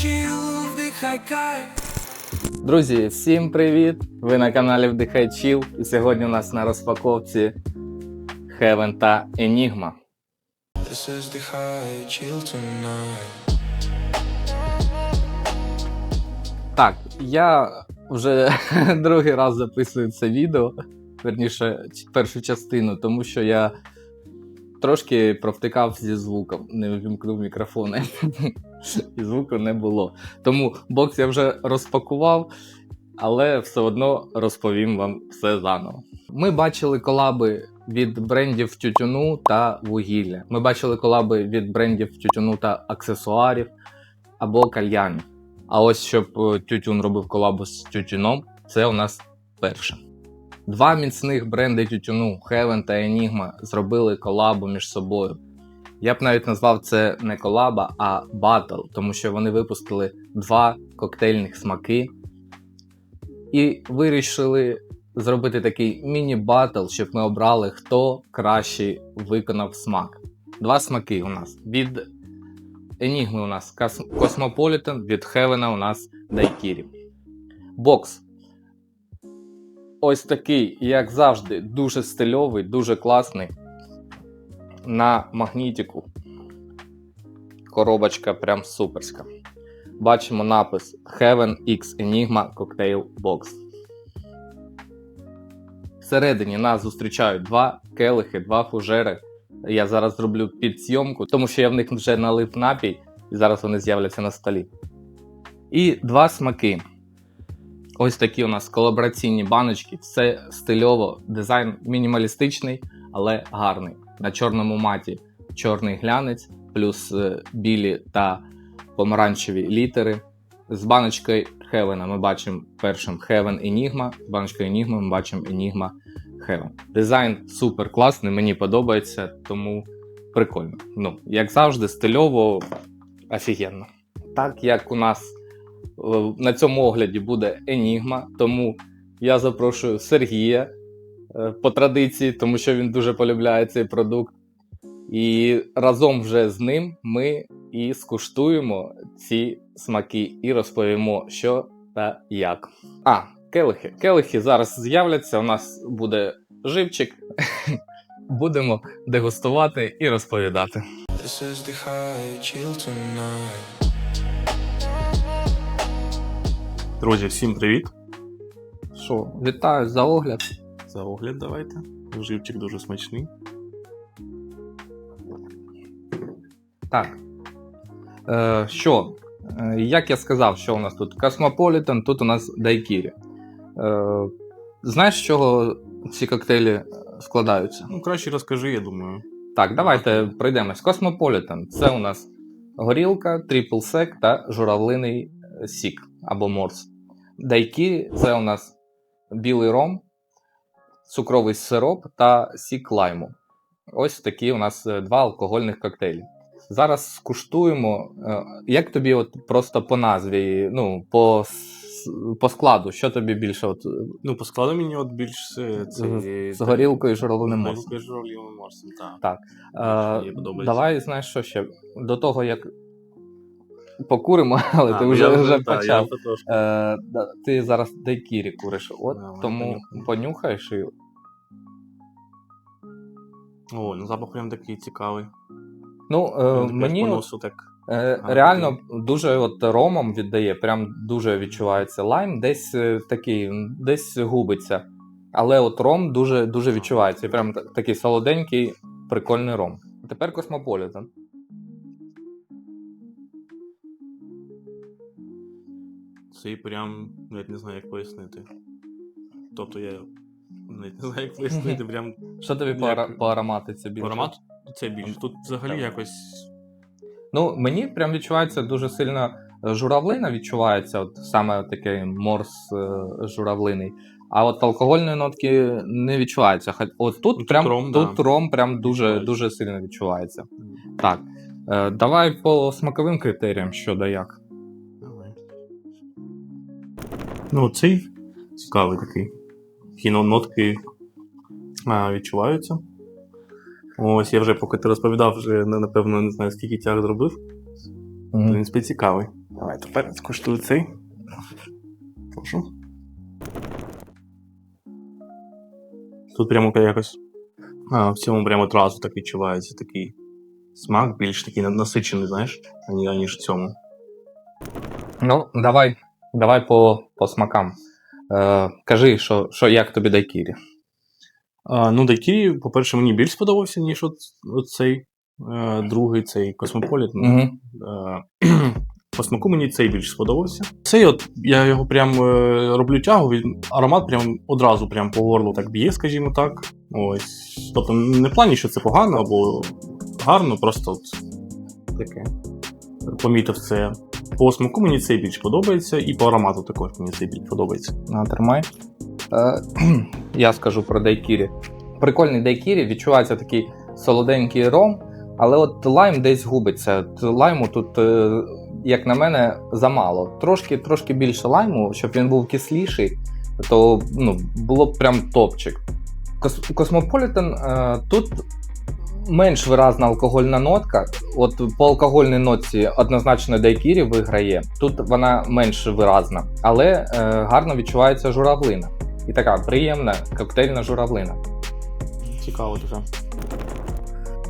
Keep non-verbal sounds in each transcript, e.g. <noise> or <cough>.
chill, вдихай кайф. Друзі, всім привіт! Ви на каналі Вдихай Chill. І сьогодні у нас на розпаковці Heaven та Enigma. This is вдихай chill tonight. Так, я вже <laughs> другий раз записую це відео, верніше, першу частину, тому що я трошки провтикав зі звуком, не вимкнув мікрофони. <laughs> І звуку не було. Тому бокс я вже розпакував, але все одно розповім вам все заново. Ми бачили колаби від брендів тютюну та вугілля. Ми бачили колаби від брендів тютюну та аксесуарів або кальянів. А ось щоб е, тютюн робив колабу з тютюном, це у нас перше. Два міцних бренди тютюну Heaven та Enigma зробили колабу між собою. Я б навіть назвав це не колаба, а батл, тому що вони випустили два коктейльних смаки і вирішили зробити такий міні-батл, щоб ми обрали, хто краще виконав смак. Два смаки у нас. Від Enigma у нас Кос- Cosmopolitan, від Heaven у нас Daiquiri. Бокс. Ось такий, як завжди, дуже стильовий, дуже класний. На магнітику. Коробочка прям суперська. Бачимо напис Heaven X Enigma Cocktail Box. Всередині нас зустрічають два келихи, два фужери. Я зараз зроблю підсйомку, тому що я в них вже налив напій, і зараз вони з'являться на столі. І два смаки. Ось такі у нас колабораційні баночки. Все стильово, дизайн мінімалістичний, але гарний. На чорному маті чорний глянець, плюс е, білі та помаранчеві літери. З баночкою Heaven ми бачимо першим Heaven Enigma, з баночкою Enigma ми бачимо Enigma Heaven. Дизайн супер класний, мені подобається, тому прикольно. Ну, як завжди, стильово, офігенно. Так як у нас на цьому огляді буде Enigma, тому я запрошую Сергія е, по традиції, тому що він дуже полюбляє цей продукт. І разом вже з ним ми і скуштуємо ці смаки і розповімо, що та як. А, келихи. Келихи зараз з'являться. У нас буде живчик. <laughs> Будемо дегустувати і розповідати. This is вдихай chill tonight. Друзі, всім привіт! Що, вітаю за огляд. За огляд давайте. Живчик дуже смачний. Так. Е, що? Е, як я сказав, що у нас тут? Cosmopolitan, тут у нас Daiquiri. Е, знаєш, з чого ці коктейлі складаються? Ну, краще розкажи, я думаю. Так, давайте пройдемось. Cosmopolitan це у нас горілка, трипл сек та журавлиний сік або морс. Дайкірі це у нас білий ром, цукровий сироп та сік лайму. Ось такі у нас е, два алкогольних коктейлі. Зараз скуштуємо. е, Як тобі от просто по назві, ну, по, по складу, що тобі більше от, Ну, по складу мені от більш е, це. з горілкою і журавлиним морсом? Горілкою з журавлиним морсом, так. Так. Е, давай, знаєш, що ще? До того, як покуримо, <laughs> але А, ти ну, вже, вже та, почав. Е, да, ти зараз дайкірі куриш, от Давай, тому понюхаєш і. О, ну запах прям такий цікавий. Ну, е, мені по носу так. е, а, реально дуже от ромом віддає, прям дуже відчувається лайм, десь е, такий, десь губиться. Але от ром дуже, дуже відчувається. Прям такий солоденький, прикольний ром. Тепер Космополітен. Цей прям навіть не знаю, як пояснити. Тобто я навіть не знаю, як пояснити. Прям <laughs> Що тобі по, Як- по ароматиці більше? аромат це більше. Тут взагалі Так. якось. Ну, мені прям відчувається дуже сильно е, журавлина відчувається, от саме такий морс е, журавлиний. А от алкогольної нотки не відчувається. От тут, Тут прям ром, тут да. ром прям дуже, дуже сильно відчувається. Так. Е, давай по смаковим критеріям, що да як. Ну, цей цікавий такий. Кіно нотки а, відчуваються. Ось я вже, поки ти розповідав, вже напевно не знаю, скільки тяг зробив. В принципі, цікавий. Давай тепер скуштую цей. Прошу. Тут прямо якось. А, в цьому прямо одразу так відчувається такий смак, більш такий на- насичений, знаєш, ані- аніж в цьому. Ну, давай, давай по, по смакам. Е, кажи, що, що як тобі дайкірі? А, ну, Дайкірі, по-перше, мені більш сподобався, ніж от, цей е, другий, цей Космополіт. Угу. Е, <clears throat> По смаку мені цей більш сподобався. Цей от я його прям е, роблю тягу, він аромат прям одразу прям по горлу так б'є, скажімо так. Ось. Тобто не в плані, що це погано або гарно, просто от таке. Помітив це. По смаку мені цей більш подобається, і по аромату також мені цей більш подобається. На, тримай. Е, <clears throat> я скажу про дайкірі. Прикольний дайкірі, відчувається такий солоденький ром, але от лайм десь губиться. Лайму тут, е, як на мене, замало. Трошки, трошки більше лайму, щоб він був кисліший, то ну, було б прям топчик. Космополітен е, тут менш виразна алкогольна нотка. От по алкогольній нотці однозначно дайкірі виграє. Тут вона менш виразна, але е, гарно відчувається журавлина. І така приємна коктейльна журавлина. Цікаво дуже.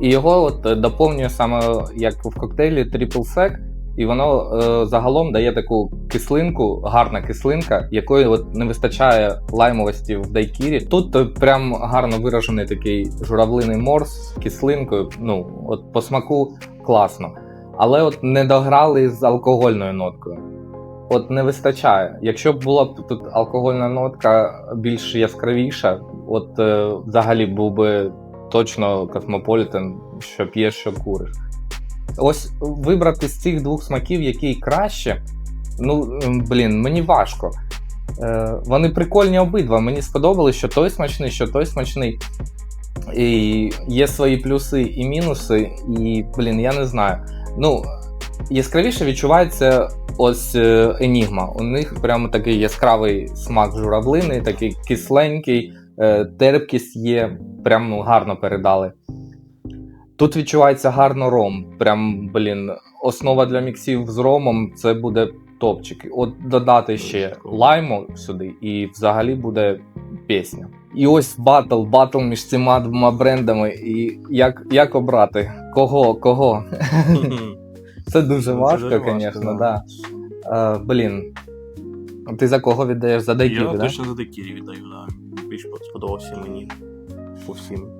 І його от е, доповнює саме як в коктейлі Triple Sec, і воно е, загалом дає таку кислинку, гарна кислинка, якої от не вистачає лаймовості в дайкірі. Тут е, прям гарно виражений такий журавлиний морс з кислинкою. Ну, от по смаку класно. Але от не дограли з алкогольною ноткою. От не вистачає. Якщо б була б тут алкогольна нотка більш яскравіша, от е, взагалі був би точно космополітен, що п'єш, що куриш. Ось вибрати з цих двох смаків, який краще. Ну, блін, мені важко. Е, вони прикольні обидва. Мені сподобалось, що той смачний, що той смачний. І є свої плюси і мінуси, і, блін, я не знаю. Ну, яскравіше відчувається ось е, Енігма. У них прямо такий яскравий смак журавлини, такий кисленький, е, терпкість є, прям ну, гарно передали. Тут відчувається гарно ром. Прям, блін, основа для міксів з ромом це буде топчик. От додати ще лайму сюди, і взагалі буде пісня. І ось батл, батл між цими двома брендами. І як, як обрати? Кого? Кого? <laughs> Це дуже важко, звісно, да. блін. Ти за кого віддаєш? За Я Дайкірі, точно за Декірі віддаю, да. Більш сподобався мені по всім.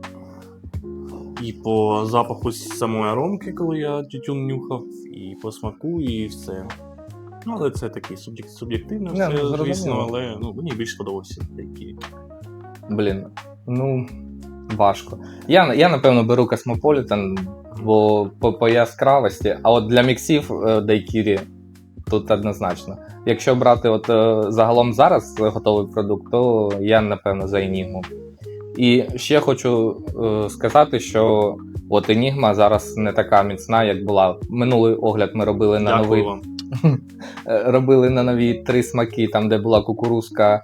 І по запаху самої аромки, коли я тютюн нюхав, і по смаку, і все. Ну, але це таке суб'єк- суб'єктивне, Не, все, ну, зрозуміло. звісно, але ну, мені більш сподобався Декірі. Блін, ну важко. Я, я напевно беру Космополітен, бо по, по яскравості, а от для міксів е, Дайкірі тут однозначно. Якщо брати от е, загалом зараз готовий продукт, то я напевно за Енігму. І ще хочу е, сказати, що от Енігма зараз не така міцна, як була. Минулий огляд ми робили на новий вам. <laughs> Е, робили на нові три смаки, там де була кукурузка,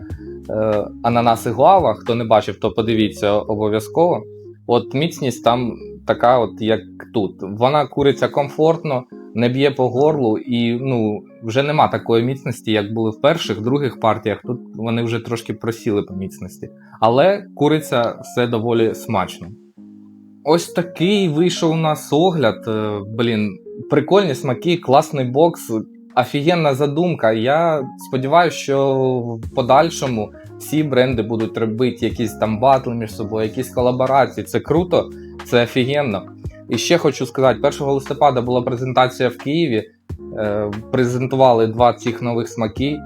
е, ананас і гуава. Хто не бачив, то подивіться обов'язково. От міцність там така, от як тут. Вона куриться комфортно, не б'є по горлу, і ну вже нема такої міцності, як були в перших, других партіях. Тут вони вже трошки просіли по міцності. Але куриться все доволі смачно. Ось такий вийшов у нас огляд. Е, Блін, прикольні смаки, класний бокс, офігенна задумка. Я сподіваюся, що в подальшому всі бренди будуть робити якісь там батли між собою, якісь колаборації. Це круто, це офігенно. І ще хочу сказати: 1 листопада була презентація в Києві. Е, презентували два цих нових смаки.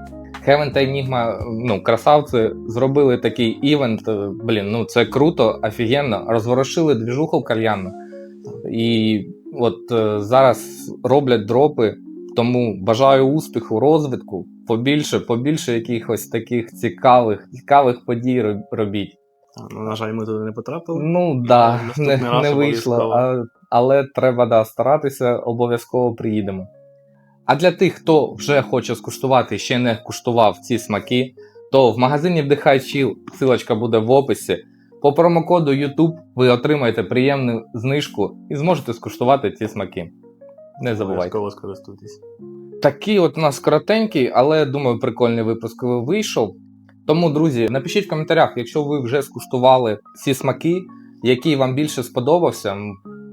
Heaven та Enigma, ну, красавці, зробили такий івент. е, Блін, ну це круто, офігенно. Розворошили двіжуху кальянну. І от е, зараз роблять дропи. Тому бажаю успіху, розвитку, побільше, побільше якихось таких цікавих, цікавих подій робіть. Ну, на жаль, ми туди не потрапили. Ну да, <laughs> наступний не, раз не вийшло, а, але треба да, старатися, обов'язково приїдемо. А для тих, хто вже хоче скуштувати і ще не куштував ці смаки, то в магазині Вдихай Chill, ссылочка буде в описі. По промокоду YouTube ви отримаєте приємну знижку і зможете скуштувати ці смаки. Не забувайте. Обов'язково скористуйтесь. Такий от у нас коротенький, але думаю, прикольний випуск вийшов. Тому, друзі, напишіть в коментарях, якщо ви вже скуштували ці смаки, який вам більше сподобався.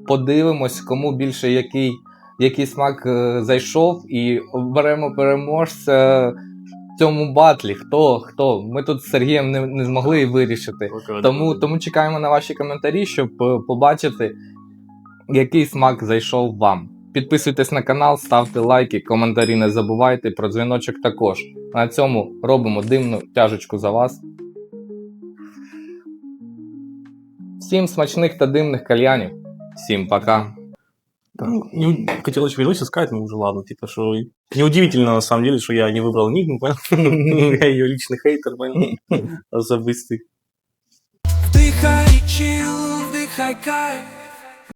Подивимось, кому більше який, який смак е, зайшов, і оберемо переможця в цьому батлі. Хто? Хто? Ми тут з Сергієм не, не змогли вирішити. Тому, тому чекаємо на ваші коментарі, щоб е, побачити, який смак зайшов вам. Підписуйтесь на канал, ставте лайки, коментарі не забувайте, про дзвіночок також. На цьому робимо димну тяжечку за вас. Всім смачних та димних кальянів. Всім пока. Ну, не, хотел еще вернуться сказать, ну уже ладно, типа, что неудивительно на самом деле, что я не выбрал Нигму, понял? <laughs> я ее личный хейтер, понял? <laughs> Особистый. Вдихай чил, вдихай кайф